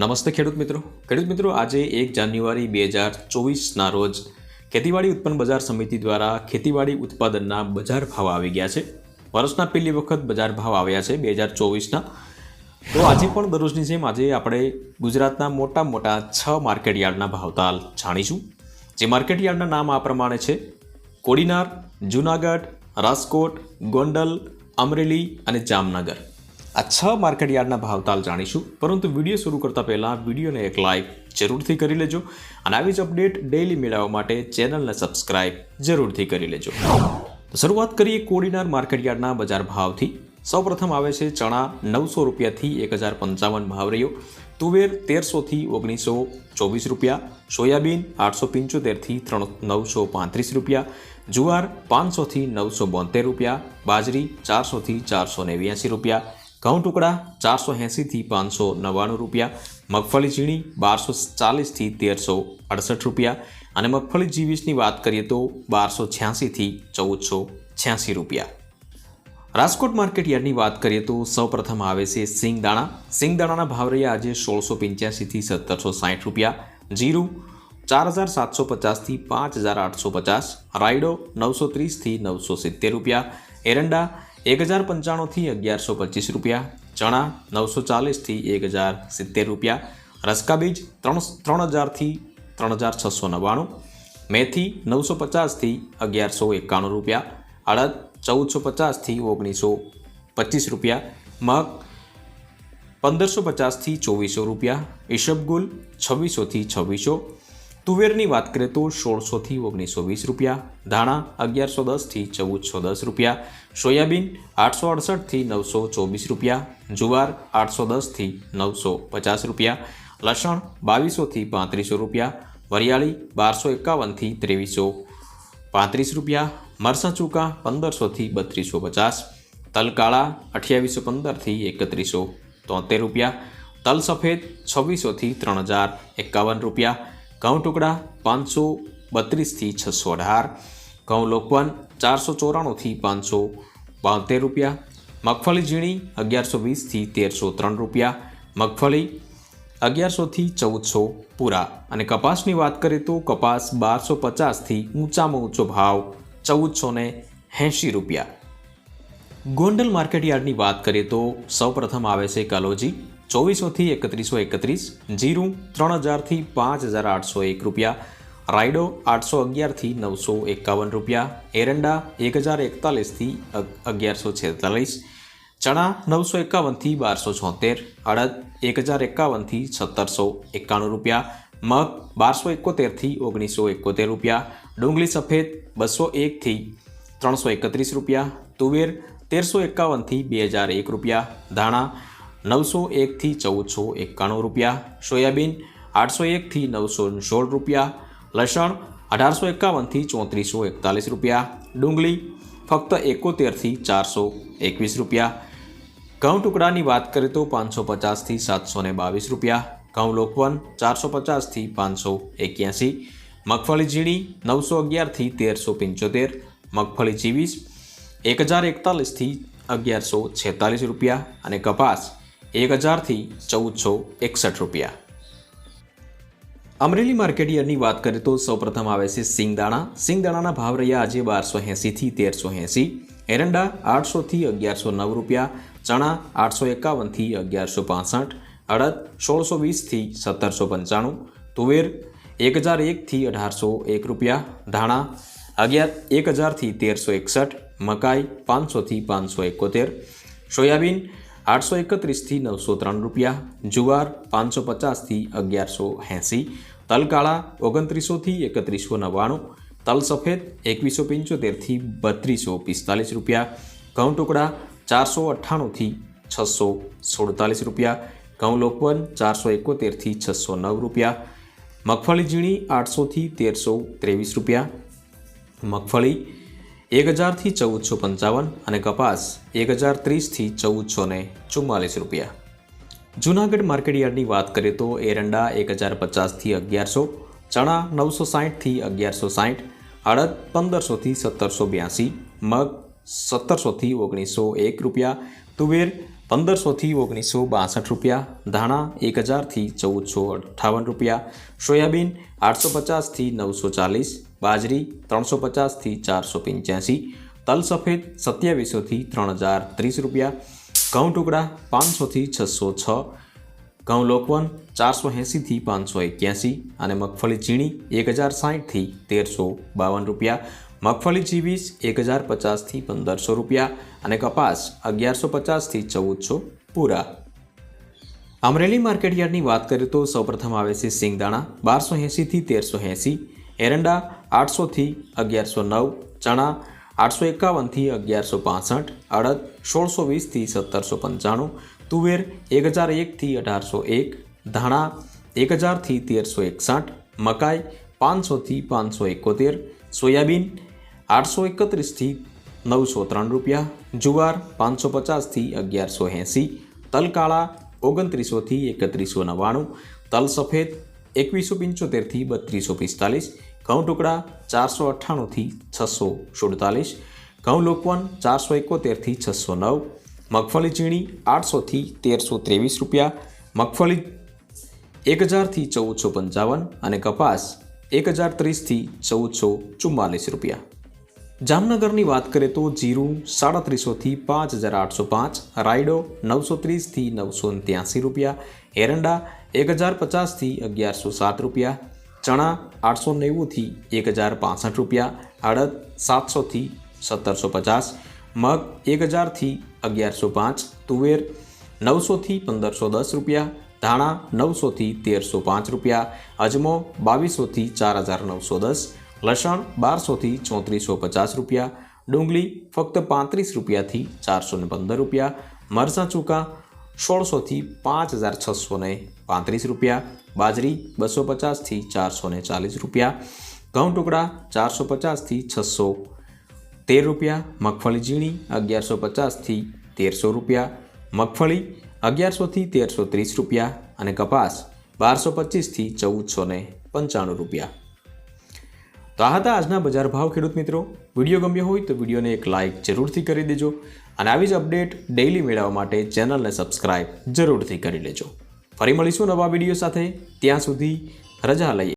નમસ્તે ખેડૂત મિત્રો. ખેડૂત મિત્રો, આજે એક જાન્યુઆરી બે હજાર ચોવીસના રોજ ખેતીવાડી ઉત્પન્ન બજાર સમિતિ દ્વારા ખેતીવાડી ઉત્પાદનના બજાર ભાવ આવી ગયા છે. વર્ષના પહેલી વખત બજાર ભાવ આવ્યા છે બે હજાર ચોવીસના. તો આજે પણ દરરોજની જેમ આજે આપણે ગુજરાતના મોટા મોટા છ માર્કેટયાર્ડના ભાવતાલ જાણીશું. જે માર્કેટયાર્ડના નામ આ પ્રમાણે છે. કોડીનાર, જુનાગઢ, રાજકોટ, ગોંડલ, અમરેલી અને જામનગર. આ છ માર્કેટ યાર્ડના ભાવતાલ જાણીશું. પરંતુ વીડિયો શરૂ કરતા પહેલાં વિડીયોને એક લાઇક જરૂરથી કરી લેજો અને આવી જ અપડેટ ડેઇલી મેળવવા માટે ચેનલને સબસ્ક્રાઇબ જરૂરથી કરી લેજો. શરૂઆત કરીએ કોડીનાર માર્કેટ યાર્ડના બજાર ભાવથી. સૌપ્રથમ આવે છે ચણા નવસો રૂપિયાથી એક હજાર પંચાવન ભાવ રહ્યો. તુવેર તેરસોથી ઓગણીસો ચોવીસ રૂપિયા. સોયાબીન આઠસો પંચોતેરથી ત્રણ નવસો પાંત્રીસ રૂપિયા. જુવાર પાંચસોથી નવસો બોતેર રૂપિયા. બાજરી ચારસોથી ચારસો નેવ્યાસી રૂપિયા. ઘઉં ટુકડા ચારસો એંસીથી પાંચસો નવ્વાણું રૂપિયા, મગફળી ઝીણી બારસો ચાલીસથી તેરસો અડસઠ રૂપિયા અને મગફળી જીવીસની વાત કરીએ તો બારસો છ્યાસીથી ચૌદસો છ્યાસી રૂપિયા. રાજકોટ માર્કેટ યાર્ડની વાત કરીએ તો સૌપ્રથમ આવે છે સિંગદાણા. સિંગદાણાના ભાવ રહ્યા આજે સોળસો પંચ્યાસીથી સત્તરસો સાઠ રૂપિયા. જીરું ચાર હજાર સાતસો પચાસથી પાંચ હજાર આઠસો પચાસ. રાયડો નવસો ત્રીસથી નવસો સિત્તેર રૂપિયા. એરંડા એક હજાર પંચાણુંથી અગિયારસો પચીસ રૂપિયા, ચણા નવસો ચાલીસથી એક હજાર સિત્તેર રૂપિયા, રસકા બીજ ત્રણ ત્રણ હજારથી ત્રણ હજાર છસો નવ્વાણું, મેથી નવસો પચાસથી અગિયારસો એકાણું રૂપિયા, અડદ ચૌદસો પચાસથી ઓગણીસો પચીસ રૂપિયા, મગ પંદરસો પચાસથી ચોવીસો રૂપિયા, ઈશબગુલ છવ્વીસોથી છવ્વીસો તુવેરની વાત કરીએ તો સોળસોથી ઓગણીસો વીસ રૂપિયા, ધાણા અગિયારસો દસથી ચૌદસો દસ રૂપિયા, સોયાબીન આઠસો અડસઠથી નવસો ચોવીસ રૂપિયા, જુવાર આઠસો દસથી નવસો પચાસ રૂપિયા, લસણ બાવીસોથી પાંત્રીસો રૂપિયા, વરિયાળી બારસો એકાવનથી ત્રેવીસો પાંત્રીસ રૂપિયા મરસા ચૂકા પંદરસોથી બત્રીસો પચાસ તલ કાળા અઠ્યાવીસો પંદરથી એકત્રીસો તોતેર રૂપિયા, તલ સફેદ છવ્વીસોથી ત્રણ હજાર એકાવન રૂપિયા ઘઉં ટુકડા પાંચસો બત્રીસથી છસો અઢાર, ઘઉં લોકવન ચારસો ચોરાણુંથી પાંચસો બોતેર રૂપિયા, મગફળી ઝીણી અગિયારસો વીસથી તેરસો ત્રણ રૂપિયા, મગફળી અગિયારસોથી ચૌદસો પૂરા. અને કપાસની વાત કરીએ તો કપાસ બારસો પચાસથી ઊંચામાં ઊંચો ભાવ ચૌદસો ને એંશી રૂપિયા. ગોંડલ માર્કેટ યાર્ડની વાત કરીએ તો સૌપ્રથમ આવે છે કલોજી. ચોવીસોથી એકત્રીસો એકત્રીસ, જીરું ત્રણ હજારથી પાંચ હજાર આઠસો એક રૂપિયા, રાયડો આઠસો અગિયારથી નવસો એકાવન રૂપિયા, એરંડા એક હજાર એકતાલીસથી અગિયારસો છેતાલીસ, ચણા નવસો એકાવનથી બારસો છોતેર, અડદ એક હજાર એકાવનથી સત્તરસો એકાણું રૂપિયા, મગ બારસો એકોતેરથી ઓગણીસો એકોતેર રૂપિયા, ડુંગળી સફેદ બસો એકથી ત્રણસો એકત્રીસ રૂપિયા, તુવેર તેરસો એકાવનથી બે હજાર એક રૂપિયા, ધાણા નવસો એકથી ચૌદસો એકાણું રૂપિયા, સોયાબીન આઠસો એકથી નવસો સોળ રૂપિયા, લસણ અઢારસો એકાવનથી ચોત્રીસો એકતાલીસ રૂપિયા, ડુંગળી ફક્ત એકોતેરથી ચારસો એકવીસ રૂપિયા. ઘઉં ટુકડાની વાત કરીએ તો પાંચસો પચાસથી સાતસો બાવીસ રૂપિયા. ઘઉં લોકવન ચારસો પચાસથી પાંચસો એક્યાસી. મગફળી ઝીણી નવસો અગિયારથી તેરસો પંચોતેર. મગફળી ચીવીસ એક હજાર એકતાલીસથી અગિયારસો છેતાલીસ રૂપિયા. અને કપાસ એક હજારથી ચૌદસો એકસઠ રૂપિયા. અમરેલી માર્કેટ યાર્ડની વાત કરીએ તો સૌપ્રથમ આવે છે સિંગદાણા. સિંગદાણાના ભાવ રહ્યા આજે બારસો એંસીથી તેરસો એંસી એરંડા આઠસોથી અગિયારસો નવ રૂપિયા. ચણા આઠસો એકાવનથી અગિયારસો પાસઠ. અડદ સોળસો વીસથી સત્તરસો પંચાણું. તુવેર એક હજાર એકથી અઢારસો એક રૂપિયા. ધાણા અગિયાર એક હજારથી તેરસો એકસઠ. મકાઈ પાંચસોથી પાંચસો એકોતેર. સોયાબીન આઠસો એકત્રીસથી નવસો ત્રણ રૂપિયા, જુવાર પાંચસો પચાસથી અગિયારસો એંસી તલ કાળા ઓગણત્રીસોથી એકત્રીસો નવ્વાણું તલ સફેદ એકવીસો પંચોતેરથી બત્રીસો પિસ્તાલીસ રૂપિયા ઘઉં ટુકડા ચારસો અઠ્ઠાણુંથી છસો સુડતાલીસ રૂપિયા ઘઉં લોકવન ચારસો એકોતેરથી છસો નવ રૂપિયા, મગફળી ઝીણી આઠસોથી તેરસો ત્રેવીસ રૂપિયા, મગફળી એક હજારથી ચૌદસો પંચાવન અને કપાસ એક હજાર ત્રીસથી ચૌદસો ને ચુમ્માલીસ રૂપિયા. જૂનાગઢ માર્કેટ યાર્ડની વાત કરીએ તો એરંડા એક હજાર પચાસથી અગિયારસો, ચણા નવસો સાહીઠથી અગિયારસો સાહીઠ અડદ પંદરસોથી સત્તરસો બ્યાસી, મગ સત્તરસોથી ઓગણીસો એક રૂપિયા, તુવેર પંદરસોથી ઓગણીસો બાસઠ રૂપિયા, ધાણા એક હજારથી ચૌદસો અઠ્ઠાવન રૂપિયા, સોયાબીન આઠસો પચાસથી નવસો ચાલીસ બાજરી ત્રણસો પચાસથી ચારસો પંચ્યાસી, તલ સફેદ સત્યાવીસોથી ત્રણ હજાર ત્રીસ રૂપિયા, ઘઉં ટુકડા પાંચસોથી છસો છ, ઘઉં લોકવન ચારસો એંસીથી પાંચસો એક્યાસી અને મગફળી ઝીણી એક હજાર સાહીઠથી તેરસો બાવન રૂપિયા, મગફળી ચીવીસ એક હજાર પચાસથી પંદરસો રૂપિયા અને કપાસ અગિયારસો પચાસથી ચૌદસો પૂરા. અમરેલી માર્કેટયાર્ડની વાત કરીએ તો સૌપ્રથમ આવે છે સિંગદાણા બારસો એંસીથી તેરસો એંસી એરંડા આઠસોથી અગિયારસો નવ, ચણા આઠસો એકાવનથી અગિયારસો પાસઠ, અડદ સોળસો વીસથી સત્તરસો પંચાણું, તુવેર એક હજાર એકથી અઢારસો એક, ધાણા એક હજારથી તેરસો એકસઠ, મકાઈ પાંચસોથી પાંચસો એકોતેર, સોયાબીન આઠસો એકત્રીસથી નવસો ત્રણ રૂપિયા, જુવાર પાંચસો પચાસથી અગિયારસો એંસી, તલકાળા ઓગણત્રીસોથી એકત્રીસો નવ્વાણું, તલ સફેદ એકવીસો પંચોતેરથી બત્રીસો પિસ્તાલીસ ઘઉં ટુકડા ચારસો અઠ્ઠાણુંથી છસો સુડતાલીસ, ઘઉં લોકવન ચારસો એકોતેરથી છસો નવ, મગફળી ઝીણી આઠસોથી તેરસો ત્રેવીસ રૂપિયા, મગફળી એક હજારથી ચૌદસો પંચાવન અને કપાસ એક હજાર ત્રીસથી ચૌદસો ચુમ્માલીસ રૂપિયા. જામનગરની વાત કરીએ તો જીરું સાડત્રીસોથી પાંચ હજાર આઠસો પાંચ, રાયડો નવસો ત્રીસથી નવસો ત્યાંસી રૂપિયા, એરંડા એક હજાર પચાસથી અગિયારસો સાત રૂપિયા ચણા આઠસો નેવુંથી એક હજાર પાસઠ રૂપિયા અડદ સાતસોથી સત્તરસો પચાસ, મગ એક હજારથી અગિયારસો પાંચ, તુવેર નવસોથી પંદરસો દસ રૂપિયા, ધાણા નવસોથી તેરસો પાંચ રૂપિયા, અજમો બાવીસોથી ચાર હજાર નવસો દસ, લસણ બારસોથી ચોત્રીસો પચાસ રૂપિયા, ડુંગળી ફક્ત પાંત્રીસ રૂપિયાથી ચારસો ને પંદર રૂપિયા, મરચાં ચૂકા સોળસોથી પાંચ હજાર છસો પાંત્રીસ રૂપિયા, બાજરી બસો પચાસથી ચારસો ચાલીસ રૂપિયા, ઘઉં ટુકડા ચારસો પચાસથી છસો તેર રૂપિયા, મગફળી ઝીણી અગિયારસો પચાસથી તેરસો રૂપિયા, મગફળી અગિયારસોથી તેરસો ત્રીસ રૂપિયા અને કપાસ બારસો પચીસથી ચૌદસો પંચાણું રૂપિયા. તો આ હતા આજના બજાર ભાવ ખેડૂત મિત્રો. વીડિયો ગમ્યો હોય તો વિડીયોને એક લાઇક જરૂરથી કરી દેજો અને આવી જ અપડેટ ડેઇલી મેળવવા માટે ચેનલને સબસ્ક્રાઇબ જરૂરથી કરી લેજો. ફરી મળીશું નવા વીડિયો સાથે. ત્યાં સુધી રજા લઈએ.